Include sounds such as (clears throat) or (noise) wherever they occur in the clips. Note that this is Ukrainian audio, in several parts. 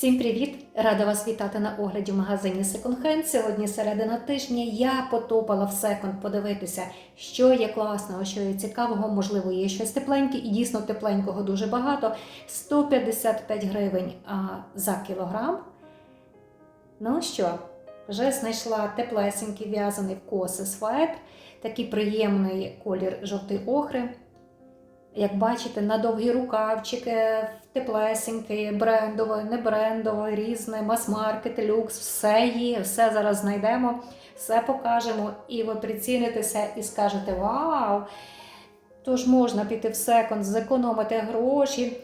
Всім привіт! Рада вас вітати на огляді в магазині Second Hand. Сьогодні середина тижня я потопала в секонд подивитися, що є класного, що є цікавого, можливо, є щось тепленьке, і дійсно тепленького дуже багато. 155 гривень за кілограм. Ну що, вже знайшла теплесенький в'язаний в коси светр, такий приємний колір жовтий охри. Як бачите, на довгі рукавчики, теплесеньке, брендове, не брендове, різне, мас-маркет, люкс, все є, все зараз знайдемо, все покажемо, і ви прицінитеся і скажете Вау! Тож можна піти в секонд, зекономити гроші.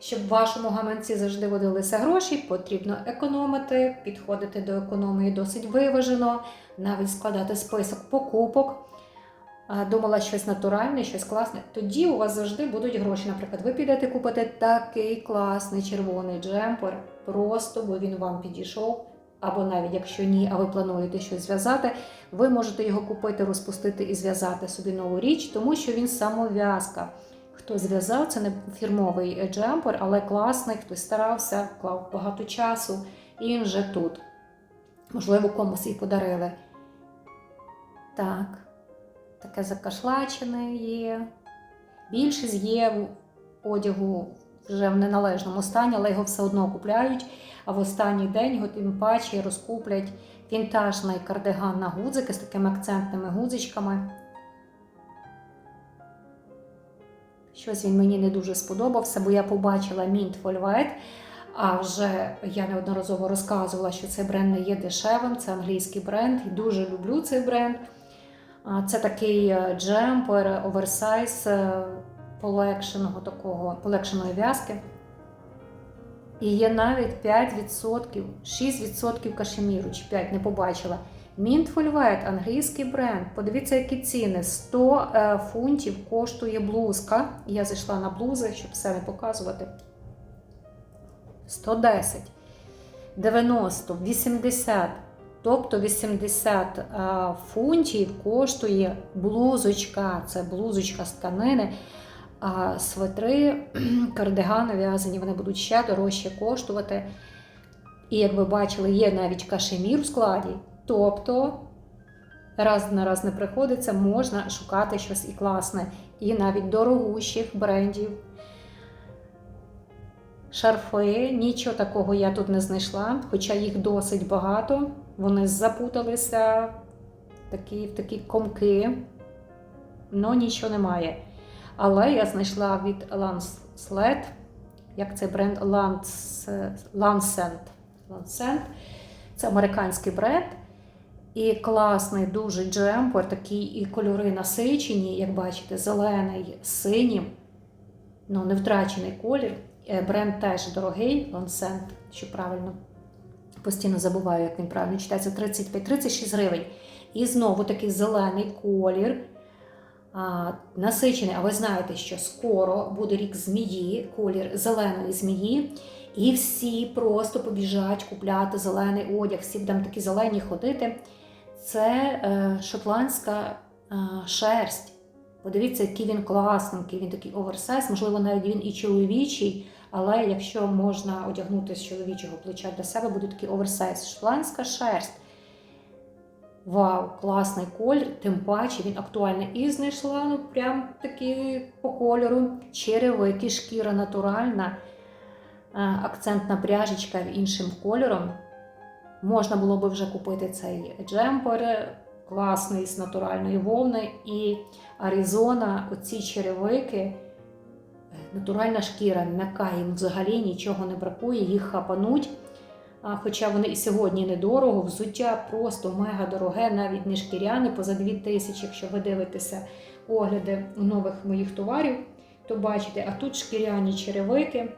Щоб в вашому гаманці завжди водилися гроші, потрібно економити, підходити до економії досить виважено, навіть складати список покупок. Думала щось натуральне, щось класне. Тоді у вас завжди будуть гроші. Наприклад, ви підете купити такий класний червоний джемпер, просто бо він вам підійшов. Або навіть якщо ні, а ви плануєте щось зв'язати, ви можете його купити, розпустити і зв'язати собі нову річ, тому що він самов'язка. Хто зв'язав, це не фірмовий джемпер, але класний, хтось старався, вклав багато часу, і він вже тут. Можливо, комусь і подарили. Так, таке закашлачене є. Більшість є одягу вже в неналежному стані, але його все одно купляють. А в останній день його тим паче розкуплять вінтажний кардиган на гудзики з такими акцентними гудзичками. Щось він мені не дуже сподобався, бо я побачила Mint Velvet, а вже я неодноразово розказувала, що цей бренд не є дешевим, це англійський бренд, і дуже люблю цей бренд. Це такий е, джемпер, оверсайз е, полегшеного такого, полегшеної в'язки. І є навіть 5%, 6% кашеміру, чи 5% не побачила. Velvet, англійський бренд. Подивіться, які ціни. 100 е, фунтів коштує блузка. Я зайшла на блузи, щоб все не показувати. 110, 90, 80. Тобто 80 е, фунтів коштує блузочка. Це блузочка з тканини. А свитри, (clears throat) кардигани в'язані, вони будуть ще дорожче коштувати. І як ви бачили, є навіть кашемір в складі. Тобто, раз на раз не приходиться, можна шукати щось і класне, і навіть дорогущих брендів. Шарфи, нічого такого я тут не знайшла, хоча їх досить багато. Вони запуталися такі, в такі комки, але нічого немає. Але я знайшла від Lansled, як цей бренд Lancet. Lancet. Це американський бренд. І класний дуже джемпер, такі і кольори насичені, як бачите, зелений, синім, ну, не втрачений колір. Е, Бренд теж дорогий, Lancet, що правильно. Постійно забуваю, як він правильно читається, 35-36 гривень. І знову такий зелений колір. А, насичений, а ви знаєте, що скоро буде рік змії, колір зеленої змії, і всі просто побіжать купляти зелений одяг, всі будемо такі зелені ходити. Це е, шотландська е, шерсть. Подивіться, який він класненький, він такий оверсайз, можливо, навіть він і чоловічий, але якщо можна одягнути з чоловічого плеча для себе, буде такий оверсайз. Шотландська шерсть. Вау, класний колір, тим паче він актуальний. І знайшла ну, прям такі по кольору черевики, шкіра натуральна, е, акцентна пряжечка іншим кольором. Можна було би вже купити цей джемпер, класний з натуральної вовни. І Аризона, оці черевики, натуральна шкіра, м'яка, їм взагалі нічого не бракує, їх хапануть. Хоча вони і сьогодні недорого, взуття просто мега дороге, навіть не шкіряне, поза 2 тисячі, якщо ви дивитеся огляди нових моїх товарів, то бачите, а тут шкіряні черевики.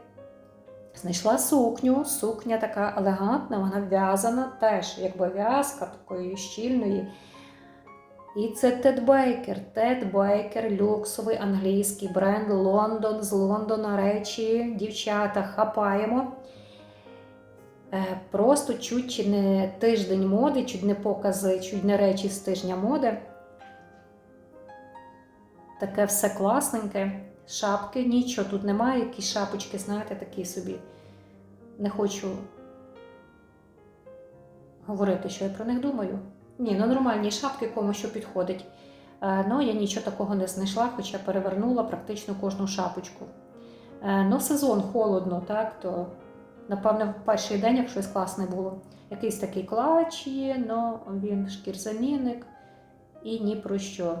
Знайшла сукню, сукня така елегантна, вона в'язана теж, якби в'язка такої щільної. І це Тед Бейкер. Тед Бейкер, люксовий англійський бренд Лондон з Лондона речі. Дівчата хапаємо. Е, Просто чуть чи не тиждень моди, чуть не покази, чуть не речі з тижня моди. Таке все класненьке. Шапки, нічого тут немає, якісь шапочки, знаєте, такі собі. Не хочу говорити, що я про них думаю. Ні, ну нормальні шапки кому що підходить. Е, Ну, я нічого такого не знайшла, хоча перевернула практично кожну шапочку. Е, Ну, сезон холодно, так, то напевно в перший день, як щось класне було. Якийсь такий клач є, але він шкірзамінник і ні про що.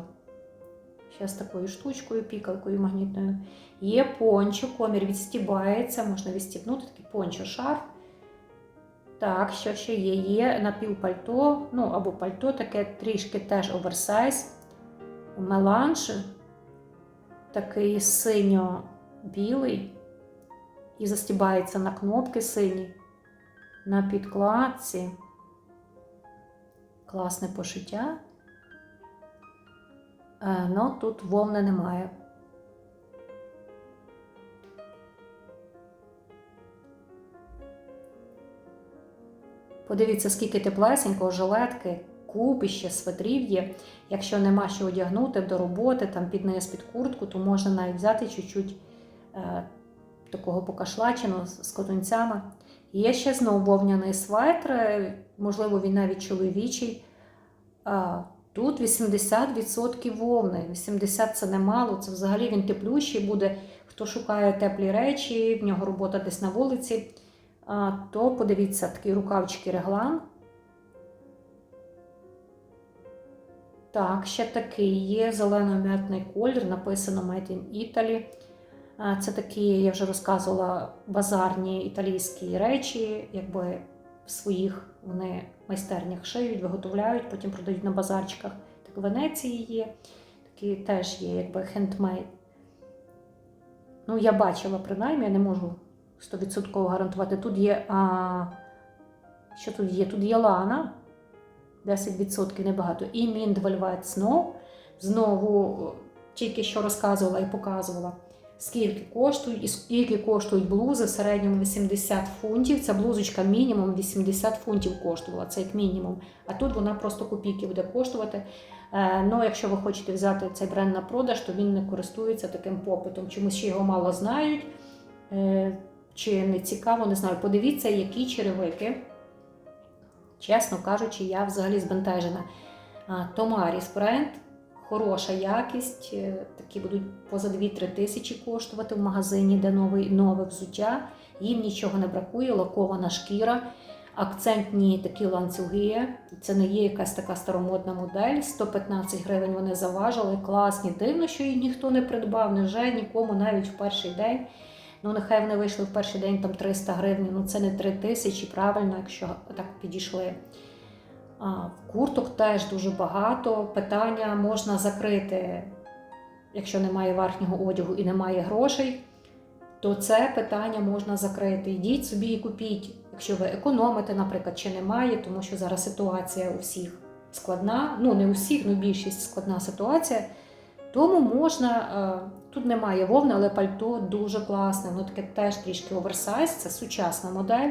Ще з такою штучкою, пікалкою магнітною. Є пончо, комір відстібається, можна відстібнути такий пончо шарф. Так, що ще є? Є напівпальто, ну або пальто, таке трішки теж оверсайз. Меланж, такий синьо-білий. І застібається на кнопки сині, на підкладці. Класне пошиття. Е, Ну, тут вовни немає. Подивіться, скільки теплесенького, жилетки, купище, свитрів є. Якщо нема що одягнути до роботи, там під низ, під куртку, то можна навіть взяти чуть-чуть е, такого покашлачену з котунцями. Є ще знову вовняний светр, е, можливо, він навіть чоловічий. Тут 80% вовни. 80 це немало, це взагалі він теплющий буде. Хто шукає теплі речі, в нього робота десь на вулиці, то подивіться такі рукавчики реглан. Так, ще такий є зелено-м'ятний колір, написано Made in Italy. Це такі, я вже розказувала, базарні італійські речі, якби в своїх вони майстернях шиють, виготовляють, потім продають на базарчиках. Так в Венеції є, такі теж є, якби хендмейд. Ну, я бачила принаймні, я не можу 100% гарантувати. Тут є. А, що тут є? Тут є лана, 10% небагато. І Mint Velvet Знову тільки що розказувала і показувала скільки коштують і скільки коштують блузи в середньому 80 фунтів. Ця блузочка мінімум 80 фунтів коштувала, це як мінімум. А тут вона просто копійки буде коштувати. Е, Ну, якщо ви хочете взяти цей бренд на продаж, то він не користується таким попитом. Чомусь ще його мало знають. Чи не цікаво, не знаю. Подивіться, які черевики. Чесно кажучи, я взагалі збентежена. Томаріс бренд хороша якість, е, такі будуть поза 2-3 тисячі коштувати в магазині, де новий, нове взуття. Їм нічого не бракує, лакована шкіра, акцентні такі ланцюги. Це не є якась така старомодна модель. 115 гривень вони заважили, класні. Дивно, що їх ніхто не придбав, невже нікому навіть в перший день. Ну, нехай вони вийшли в перший день там 300 гривень, ну це не 3 тисячі, правильно, якщо так підійшли. А, Курток теж дуже багато. Питання можна закрити, якщо немає верхнього одягу і немає грошей, то це питання можна закрити. Йдіть собі і купіть, якщо ви економите, наприклад, чи немає, тому що зараз ситуація у всіх складна. Ну, не у всіх, ну більшість складна ситуація. Тому можна, тут немає вовни, але пальто дуже класне. Воно таке теж трішки оверсайз, це сучасна модель.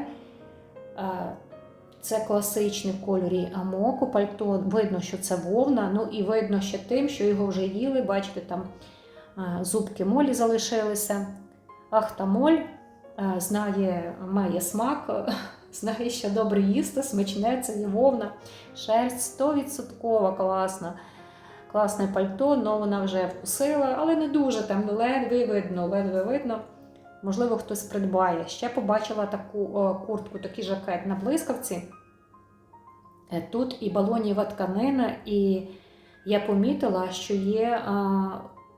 Це класичний в кольорі амоку пальто. Видно, що це вовна. Ну і видно ще тим, що його вже їли. Бачите, там зубки молі залишилися. Ахтамоль знає, має смак, (laughs) знає, що добре їсти, смачне, це є вовна. Шерсть 100% класна. Класне пальто, але вона вже вкусила, але не дуже там ледве видно, ледве видно. Можливо, хтось придбає. Ще побачила таку о, куртку, такий жакет на блискавці. Е, Тут і балоніва тканина, і я помітила, що є а,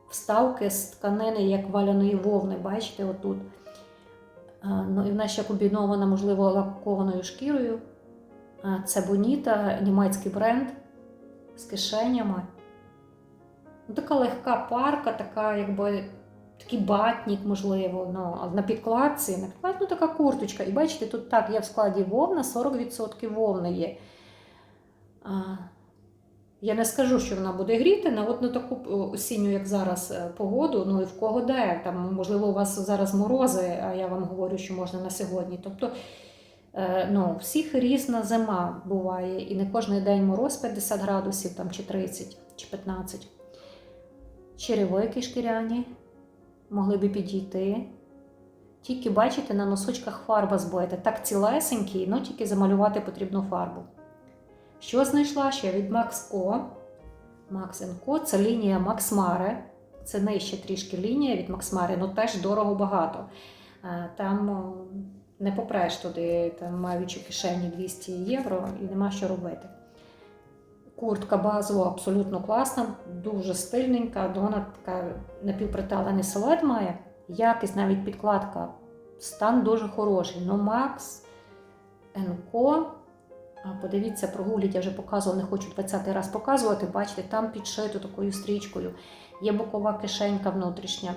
вставки з тканини, як валяної вовни. Бачите, отут. А, ну, І вона ще комбінована, можливо, лакованою шкірою. А, це Боніта, німецький бренд з кишенями. Ну, Така легка парка, така, якби. Такий батник, можливо, ну, на підкладці, на підкладці ну, така курточка. І бачите, тут так є в складі вовна, 40% вовни є. А, я не скажу, що вона буде гріти, на от на таку осінню, як зараз, е, погоду, ну і в кого де. Там, Можливо, у вас зараз морози, а я вам говорю, що можна на сьогодні. Тобто, е, ну, всіх різна зима буває, і не кожен день мороз 50 градусів, там, чи 30, чи 15. Черевики шкіряні могли би підійти. Тільки, бачите, на носочках фарба збоїти. Так цілесенький, ну тільки замалювати потрібну фарбу. Що знайшла ще від Max Co? Max Co це лінія Max Mare. Це нижче трішки лінія від Max Mare, але теж дорого багато. Е, Там не попреш туди, там мають у кишені 200 євро і нема що робити. Куртка базова абсолютно класна, дуже стильненька, вона така напівприталений силует має. Якість, навіть підкладка, стан дуже хороший. Ну, Max НКО. Подивіться, прогуліть, я вже показувала, не хочу 20 раз показувати. Бачите, там підшито такою стрічкою. Є бокова кишенька внутрішня.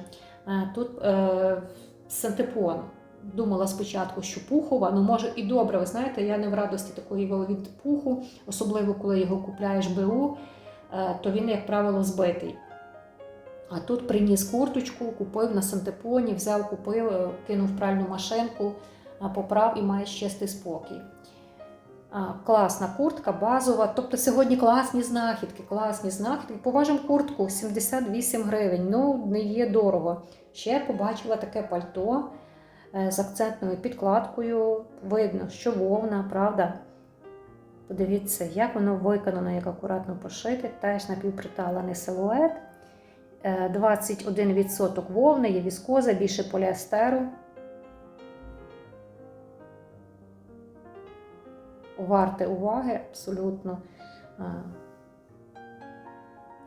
Е, Тут е, синтепон. Думала спочатку, що пухова, ну може і добре. Ви знаєте, я не в радості такої від пуху, особливо коли його купляєш БУ, е, то він, як правило, збитий. А тут приніс курточку, купив на синтепоні, взяв, купив, е, кинув пральну машинку, поправ і маєш чистий спокій. Класна куртка, базова. Тобто сьогодні класні знахідки, класні знахідки. Поважимо куртку 78 гривень. Ну, не є дорого. Ще побачила таке пальто з акцентною підкладкою. Видно, що вовна, правда. Подивіться, як воно виконано, як акуратно пошите. Теж напівприталений силует. Е, 21% вовни, є віскоза, більше поліестеру. варте уваги абсолютно.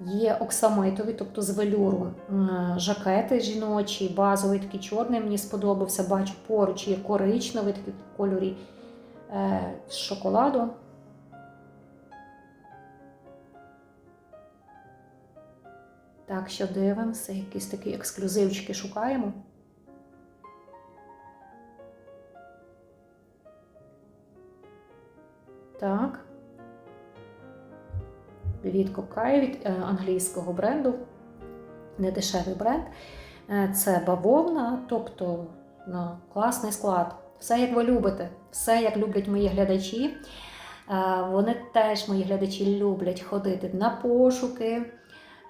Е, Є оксамитові, тобто з велюру е, жакети жіночі, базовий такий чорний мені сподобався. Бачу поруч є коричневий такий в кольорі е, з шоколаду. Так що дивимося, якісь такі ексклюзивчики шукаємо. Так. Від Кокай, від е, англійського бренду. Недешевий бренд. Е, Це бавовна, тобто ну, класний склад. Все, як ви любите, все, як люблять мої глядачі. Е, Вони теж, мої глядачі, люблять ходити на пошуки,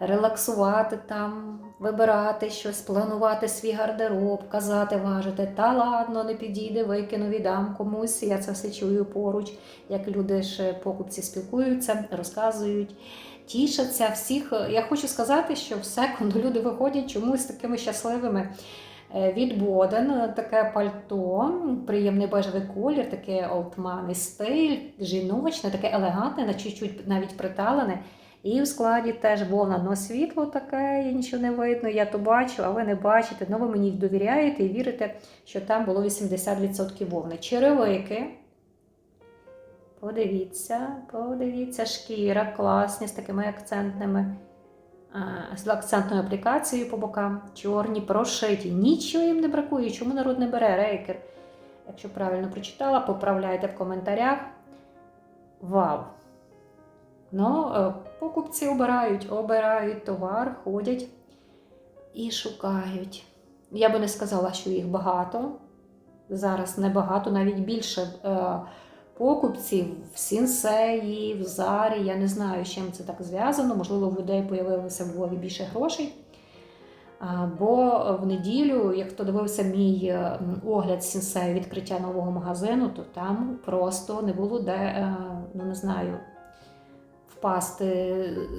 релаксувати там, вибирати щось, планувати свій гардероб, казати, важити, та ладно, не підійде, викину, віддам комусь. Я це все чую поруч, як люди ж покупці спілкуються, розказують, тішаться всіх. Я хочу сказати, що в секунду люди виходять чомусь такими щасливими. Е, Від Боден таке пальто, приємний бежевий колір, таке олдманий стиль, жіночне, таке елегантне, на чуть-чуть навіть приталене. І в складі теж вовна, но світло таке, і нічого не видно. Я то бачу, а ви не бачите. Ну ви мені довіряєте і вірите, що там було 80% вовни. Черевики. Подивіться, подивіться, шкіра класні з такими акцентними, з акцентною аплікацією по бокам. Чорні, прошиті. Нічого їм не бракує. Чому народ не бере рейкер? Якщо правильно прочитала, поправляйте в коментарях. Вау! Ну, е, покупці обирають, обирають товар, ходять і шукають. Я би не сказала, що їх багато. Зараз небагато, навіть більше е, покупців в Сінсеї, в Зарі. Я не знаю, з чим це так зв'язано. Можливо, в людей з'явилося в Львові більше грошей. Бо в неділю, як хто дивився мій е, огляд Сінсею відкриття нового магазину, то там просто не було де, ну не знаю, впасти,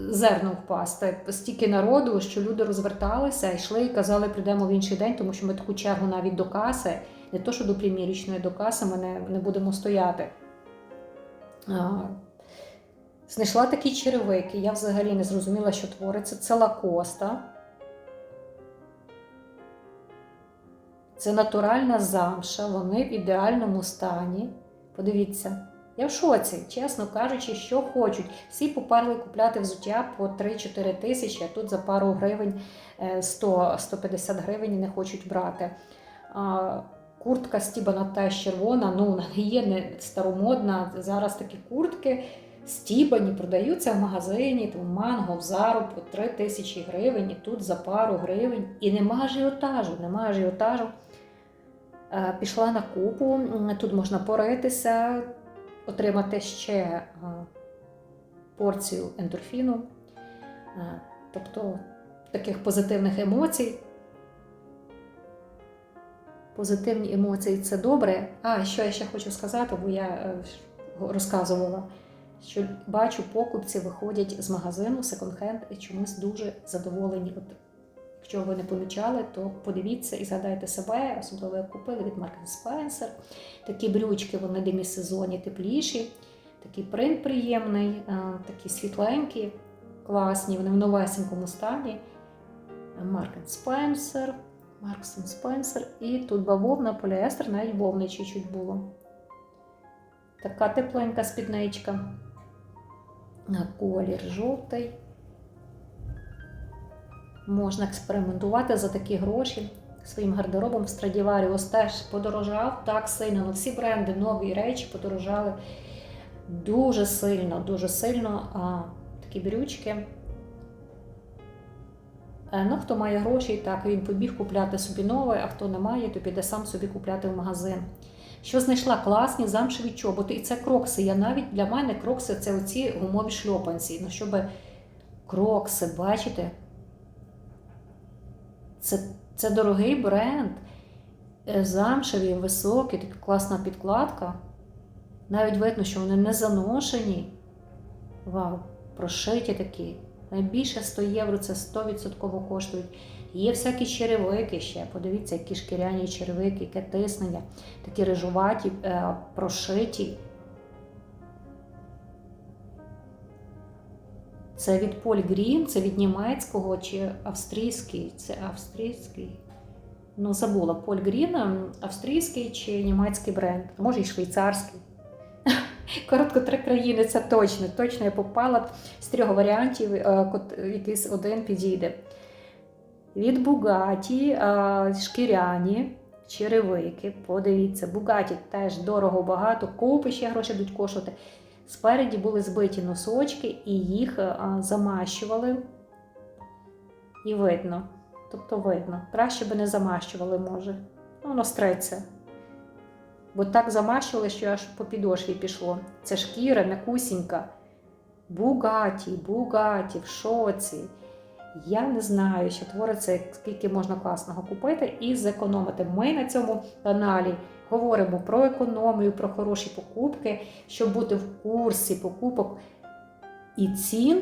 зерно впасти. Стільки народу, що люди розверталися, йшли і казали, прийдемо в інший день, тому що ми таку чергу навіть до каси, не то, що до примірічної до каси, ми не, не будемо стояти. А, Знайшла такі черевики, я взагалі не зрозуміла, що твориться. Це лакоста. Це натуральна замша, вони в ідеальному стані. Подивіться. Я в шоці, чесно кажучи, що хочуть. Всі поперли купляти взуття по 3-4 тисячі, а тут за пару гривень 100-150 гривень не хочуть брати. Куртка стібана теж червона, ну не є не старомодна. Зараз такі куртки стібані, продаються в магазині, там манго, в зару по 3 тисячі гривень, і тут за пару гривень. І нема ажіотажу, нема ажіотажу. Е, Пішла на купу, тут можна поритися отримати ще порцію ендорфіну, тобто таких позитивних емоцій. Позитивні емоції це добре. А, що я ще хочу сказати, бо я е, розказувала, що бачу, покупці виходять з магазину секонд-хенд і чомусь дуже задоволені. Якщо ви не помічали, то подивіться і згадайте себе, особливо як купили від Marks Spencer. Такі брючки, вони демісезонні, тепліші, такий принт приємний, такі світленькі, класні, вони в новесенькому стані. Marks Spencer, Marks Spencer. І тут бавовна, поліестер, навіть вовни чуть-чуть було. Така тепленька спідничка. Колір жовтий. Можна експериментувати за такі гроші. Своїм гардеробом Stradivarius теж подорожав так сильно. Ну, всі бренди, нові речі подорожали дуже сильно, дуже сильно. А, такі брючки. Е, Ну, хто має гроші, так він побіг купляти собі нове, а хто не має, то піде сам собі купляти в магазин. Що знайшла класні замшеві чоботи. І це крокси. Я навіть для мене крокси це оці гумові шльопанці. Ну, щоб крокси, бачите? Це, це дорогий бренд. Е, Замшеві, високі, така класна підкладка. Навіть видно, що вони не заношені. Вау, прошиті такі. Найбільше 100 євро це 100% коштують. Є всякі черевики ще. Подивіться, які шкіряні черевики, яке тиснення, такі рижуваті, е, прошиті. Це від Поль Грін, це від німецького чи австрійський. Це австрійський. Ну, забула, Поль Грін, ем, австрійський чи німецький бренд, а може і швейцарський. (laughs) Коротко, три країни це точно. Точно я попала з трьох варіантів, е, якийсь один підійде. Від Бугаті шкіряні черевики. Подивіться, Бугаті теж дорого багато, купи ще гроші будуть коштувати. Спереді були збиті носочки і їх замащували. І видно. Тобто видно. Краще би не замащували, може. Ну, воно стреться. Бо так замащували, що аж по підошві пішло. Це шкіра м'якусінька. Бугаті, бугаті, в шоці. Я не знаю, що твориться, скільки можна класного купити і зекономити. Ми на цьому каналі говоримо про економію, про хороші покупки, щоб бути в курсі покупок і цін.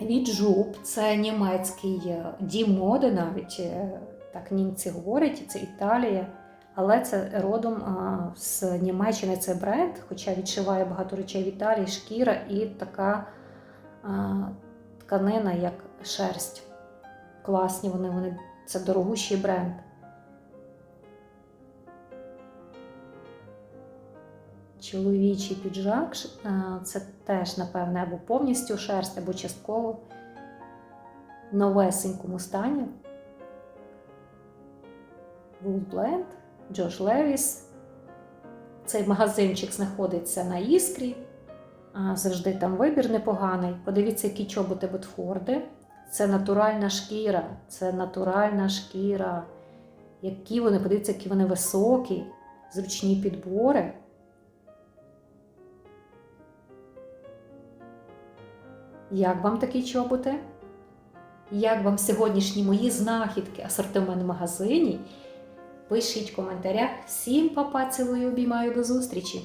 Від Жуб, це німецький е, дім моди, навіть е, так німці говорять, це Італія. Але це родом з Німеччини це бренд, хоча відшиває багато речей в Італії, шкіра і така тканина, як шерсть. Класні вони, вони це дорогущий бренд. Чоловічий піджак це теж, напевне, або повністю шерсть, або частково в новесенькому стані. Woolblend, Джош Левіс. Цей магазинчик знаходиться на іскрі. Завжди там вибір непоганий. Подивіться, які чоботи Ботфорди. Це натуральна шкіра. Це натуральна шкіра. Які вони, подивіться, які вони високі, зручні підбори. Як вам такі чоботи? Як вам сьогоднішні мої знахідки, асортимент в магазині? Пишіть в коментарях. Всім папа, цілую, обіймаю до зустрічі!